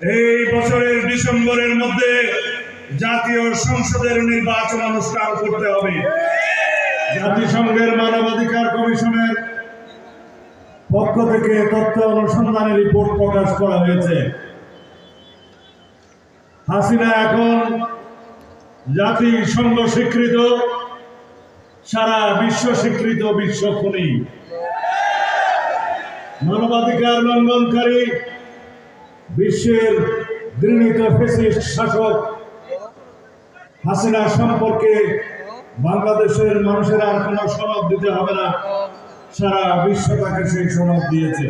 এই বছরের ডিসেম্বরের মধ্যে জাতীয় সংসদের নির্বাচন অনুষ্ঠান করতে হবে। জাতিসংঘের মানবাধিকার কমিশনের পক্ষ থেকে তথ্য অনুসন্ধানের রিপোর্ট প্রকাশ করা হয়েছে। হাসিনা এখন জাতিসংঘ স্বীকৃত, সারা বিশ্ব স্বীকৃত বিশ্ব খুনি। মানবাধিকার লঙ্ঘনকারী বিশ্বের ঘৃণিত ফেসিস্ট শাসক হাসিনা সম্পর্কে বাংলাদেশের মানুষের আর কোনো সনদ দিতে হবে না। সারা বিশ্ব তাকে সেই সনদ দিয়েছে।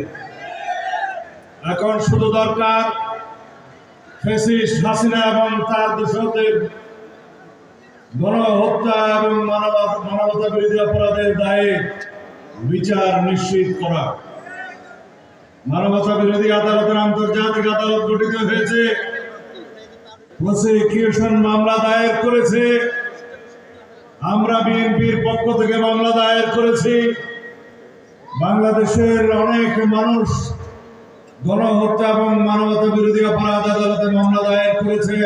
এখন শুধু দরকার ফেসিস্ট হাসিনা এবং তার দোষদের গণহত্যা এবং মানবতা বিরোধী অপরাধের দায়ে বিচার নিশ্চিত করা। মানবতা বিরোধী আদালতের আন্তর্জাতিক আদালত গঠিত হয়েছে। মামলা দায়ের করেছে। আমরা বিএনপির পক্ষ থেকে মামলা দায়ের করেছি। বাংলাদেশের অনেক মানুষ গণহত্যা এবং মানবতা বিরোধী অপরাধ আদালতে মামলা দায়ের করেছে।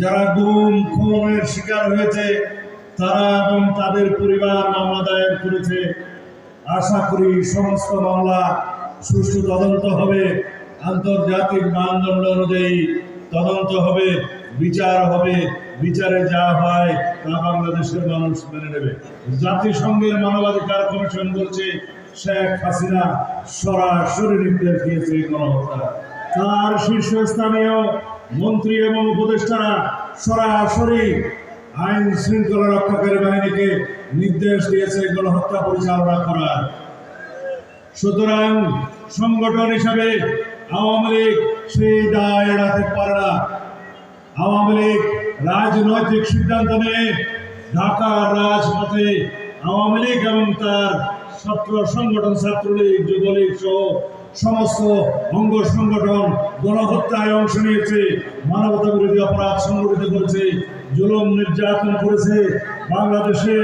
যারা গুম, খুনের শিকার হয়েছে, তারা এবং তাদের পরিবার মামলা দায়ের করেছে। আশা করি সমস্ত মামলা সুষ্ঠু তদন্ত হবে। আন্তর্জাতিক মানদণ্ড অনুযায়ী তদন্ত হবে, বিচার হবে, বিচারে যা হয় তা বাংলাদেশের মানুষ মেনে নেবে। জাতিসংঘের মানবাধিকার কমিশন বলছে, শেখ হাসিনা সরাসরি নির্দেশ দিয়েছে গণহত্যা। তার শীর্ষস্থানীয় মন্ত্রী এবং উপদেষ্টারা সরাসরি আইন শৃঙ্খলা রক্ষাকারী বাহিনীকে নির্দেশ দিয়েছে গণহত্যা পরিচালনা করার। সুতরাং সংগঠন হিসাবে আওয়ামী লীগ সেই দায় এড়াতে পারে না। আওয়ামী লীগ রাজনৈতিক সিদ্ধান্ত নিয়ে ঢাকার রাজপথে আওয়ামী লীগ এবং তার ছাত্র সংগঠন, ছাত্রলীগ, যুবলীগ সহ সমস্ত অঙ্গ সংগঠন গণহত্যায় অংশ নিয়েছে মানবতা বিরোধী অপরাধ সংগঠিত করেছে। জুলুম নির্যাতন করেছে, বাংলাদেশে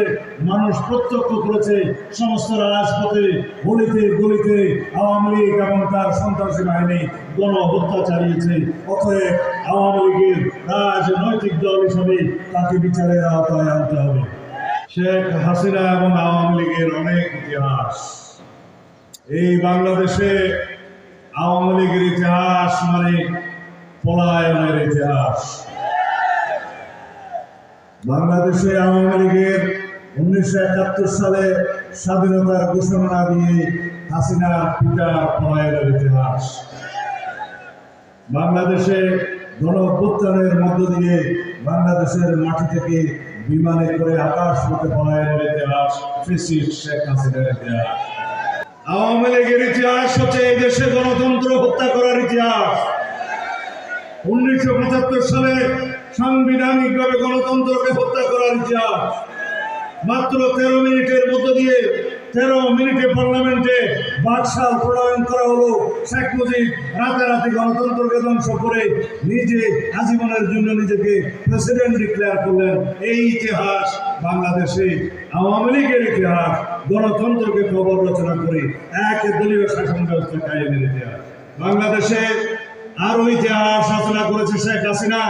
মানুষ প্রত্যক্ষ করেছে, সমস্ত রাজপথে, গলিতে গলিতে আওয়ামী লীগ এবং তার সন্ত্রাসী বাহিনী গণহত্যা চালিয়েছে। অতএব আওয়ামী লীগের রাজনৈতিক দল হিসাবে তাকে বিচারের আওতায় আনতে হবে। শেখ হাসিনা এবং আওয়ামী লীগের অনেক ইতিহাস। এই বাংলাদেশে আওয়ামী লীগের ইতিহাস মানে পলায়নের ইতিহাস। বাংলাদেশে আওয়ামী লীগের উনিশশো একাত্তর সালে স্বাধীনতার ঘোষণা দিয়ে হাসিনা পিতা পলায়নের ইতিহাস। বাংলাদেশে গণ অভ্যুত্থানের মধ্য দিয়ে বাংলাদেশের মাটি থেকে বিমানে করে আকাশ পথে পলায়নের ইতিহাস শেখ হাসিনার ইতিহাস। আওয়ামী লীগের ইতিহাস হচ্ছে এই দেশে গণতন্ত্র হত্যা করার ইতিহাস। উনিশশো পঁচাত্তর সালে সাংবিধানিকভাবে গণতন্ত্রকে হত্যা করার ইতিহাস মাত্র তেরো মিনিটের মধ্য দিয়ে তেরো মিনিটে পার্লামেন্টে বাকশাল প্রণয়ন করা হলো শেখ মুজিব রাতারাতি গণতন্ত্রকে ধ্বংস করে নিজে আজীবনের জন্য নিজেকে প্রেসিডেন্ট ডিক্লেয়ার করলেন। এই ইতিহাস বাংলাদেশে আওয়ামী লীগের ইতিহাস, গণতন্ত্রকে খবর রচনা করে এক দলীয় শাসন ব্যবস্থা কায়েমের ইতিহাস। বাংলাদেশে আরও ইতিহাস রচনা করেছে শেখ হাসিনা।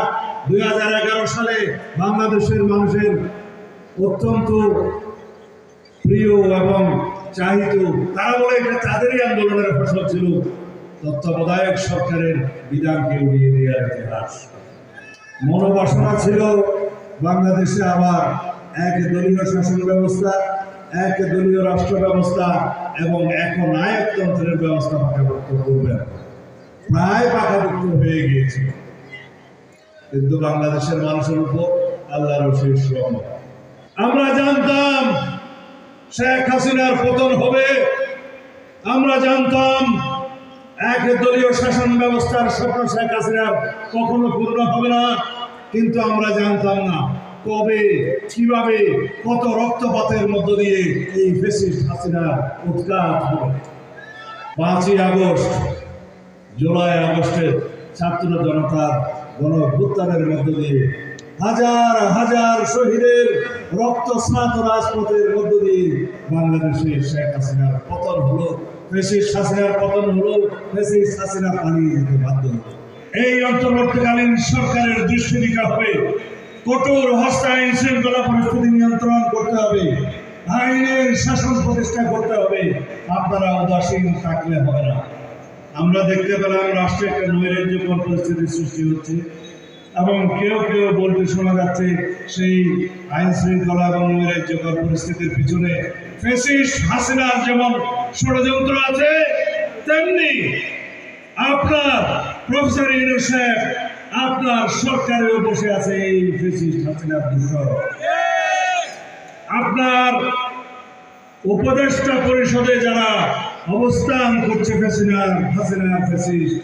দুই হাজার এগারো সালে বাংলাদেশের মানুষের অত্যন্ত প্রিয় এবং চাহিত, তারা বলে এটা তাদেরই আন্দোলনের ফসল ছিল, তত্ত্বাবধায়ক সরকারের বিধানকে উড়িয়ে দেওয়ার ইতিহাস। মনোবাসনা ছিল বাংলাদেশে আবার এক দলীয় শাসন ব্যবস্থা, এক দলীয় রাষ্ট্র ব্যবস্থা এবং এক নায়কতন্ত্রের ব্যবস্থা পাকাভুক্ত করবেন। প্রায় পাকাভুক্ত হয়ে গিয়েছে। কিন্তু বাংলাদেশের মানুষের উপর আল্লাহর শেষ রহমত। আমরা জানতাম শেখ হাসিনার পতন হবে। আমরা জানতাম এক দলীয় শাসন ব্যবস্থার স্বপ্ন শেখ হাসিনার কখনো পূর্ণ হবে না। কিন্তু আমরা জানতাম না কবে, কীভাবে, কত রক্তপাতের মধ্য দিয়ে এই ফেসিস্ট হাসিনার উৎখাত হবে। পাঁচই আগস্ট, জুলাই আগস্টে ছাত্র জনতার গণ মধ্য দিয়ে হাজার হাজার শহীদের রক্ত স্নাত রাজপথের মধ্য দিয়ে বাংলাদেশে শেখ হাসিনার পতন হলো, ফেসিস হাসিনার পতন হলো, ফেসিস হাসিনা পালিয়ে যেতে বাধ্য হলো। এই অন্তর্বর্তীকালীন সরকারের দৃষ্টি দিতে হবে কঠোর হস্তে আইন শৃঙ্খলা পরিস্থিতি নিয়ন্ত্রণ করতে হবে, আইনের শাসন প্রতিষ্ঠা করতে হবে। আপনারা উদাসীন থাকলে হবে না। আমরা দেখতে পেলাম রাষ্ট্রে একটা নৈরাজ্যকর পরিস্থিতির সৃষ্টি হচ্ছে এবং কেউ কেউ বলতে শোনা যাচ্ছে সেই আইন শৃঙ্খলা এবং নৈরাজ্যকর পরিস্থিতির পিছনে হাসিনার যেমন ষড়যন্ত্র আছে, তেমনি আপনার প্রফেসর ইউনুস আপনার সরকারেও বসে আছে এই ফেসিস্ট হাসিনার দূষণ। আপনার উপদেষ্টা পরিষদে যারা অবস্থান করছে ফেসিনার হাসিনার ফেসিস্ট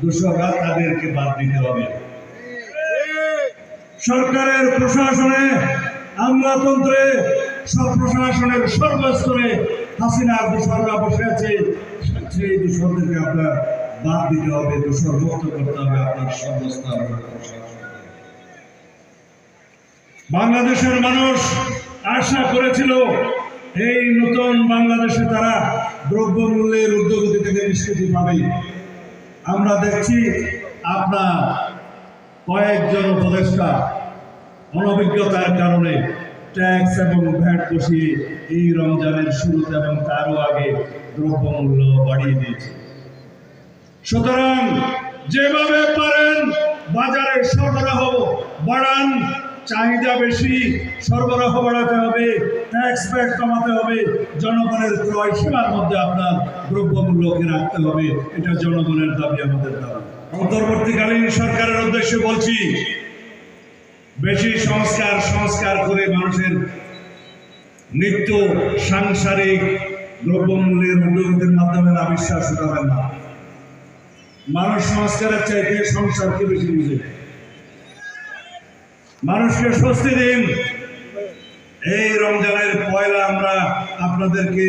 দূষকরা তাদেরকে বাদ দিতে হবে। সরকারের প্রশাসনে, আমলাতন্ত্রে, সব প্রশাসনের সর্বস্তরে হাসিনার দূষররা বসে আছে। সেই দূষরদেরকে আপনার বাদ দিতে হবে দূষর মুক্ত করতে হবে আপনার সর্বস্তর বাংলাদেশের মানুষ আশা করেছিল এই নতুন বাংলাদেশে তারা দ্রব্যমূল্যের ঊর্ধ্বগতি থেকে নিষ্কৃতি পাবে আমরা দেখছি আপনার কয়েকজন উপদেষ্টা অনভিজ্ঞতার কারণে ট্যাক্স এবং ভ্যাট বসিয়ে এই রমজানের শুরুতে এবং তারও আগে দ্রব্যমূল্য বাড়িয়ে দিয়েছে। সুতরাং যেভাবে পারেন বাজারে সরবরাহ বাড়ান চাহিদা বেশি, সরবরাহ বাড়াতে হবে ট্যাক্স ব্যাক কমাতে হবে, জনগণের ক্রয় সীমার মধ্যে আপনার দ্রব্যমূল্যকে রাখতে হবে, এটা জনগণের দাবি, আমাদের দাবি। অন্তর্বর্তীকালীন সরকারের উদ্দেশ্যে বলছি, বেশি সংস্কার সংস্কার করে মানুষের নিত্য সাংসারিক দ্রব্যমূল্যের উন্নতির মাধ্যমে না, বিশ্বাস না। মানুষ সংস্কারের চাইতে সংসারকে বেশি বুঝে। মানুষকে স্বস্তি দিন। এই রমজানের পয়লা আমরা আপনাদেরকে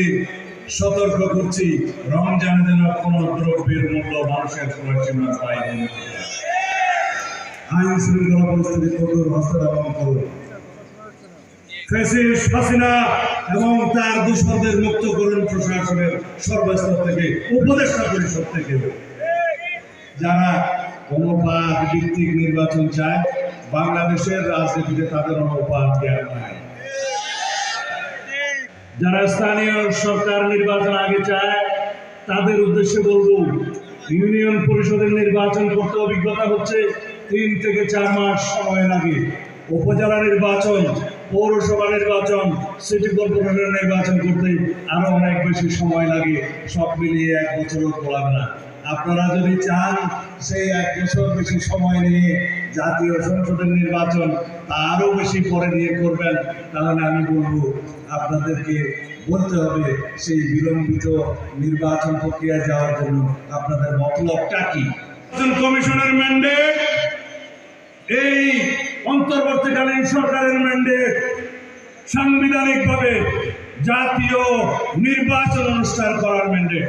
সতর্ক করছি, রমজানে যেন কোনো দ্রব্যের মূল্য মানুষের প্রয়োজনীয় পায় আইন শৃঙ্খলা পরিস্থিতি কঠোর হস্তক্ষেপ করুন। ফেসিস হাসিনা এবং তার দূষণদের মুক্ত করুন প্রশাসনের সর্বস্তর থেকে, উপদেষ্টা পরিষদ থেকে। যারা অনুপাত ভিত্তিক নির্বাচন চায় বাংলাদেশের রাজনীতিতে তাদের অনুপাত জ্ঞান নাই। যারা স্থানীয় সরকার নির্বাচন আগে চায়, তাদের উদ্দেশ্যে বলব, ইউনিয়ন পরিষদের নির্বাচন করতে অভিজ্ঞতা হচ্ছে তিন থেকে চার মাস সময় লাগে। উপজেলা নির্বাচন, পৌরসভা নির্বাচন সিটি কর্পোরেশনের নির্বাচন করতে আরও অনেক বেশি সময় লাগে। সব মিলিয়ে এক বছরও পড়াবে না। আপনারা যদি চান সেই এক বছর বেশি সময় নিয়ে জাতীয় সংসদের নির্বাচন আরও বেশি পরে নিয়ে করবেন, তাহলে আমি বলব আপনাদেরকে বলতে হবে সেই বিলম্বিত নির্বাচন প্রক্রিয়ায় যাওয়ার জন্য আপনাদের মতলবটা কি? কমিশনের ম্যান্ডেট এই অন্তর্বর্তীকালীন সরকারের ম্যান্ডেট সাংবিধানিকভাবে জাতীয় নির্বাচন অনুষ্ঠান করার ম্যান্ডেট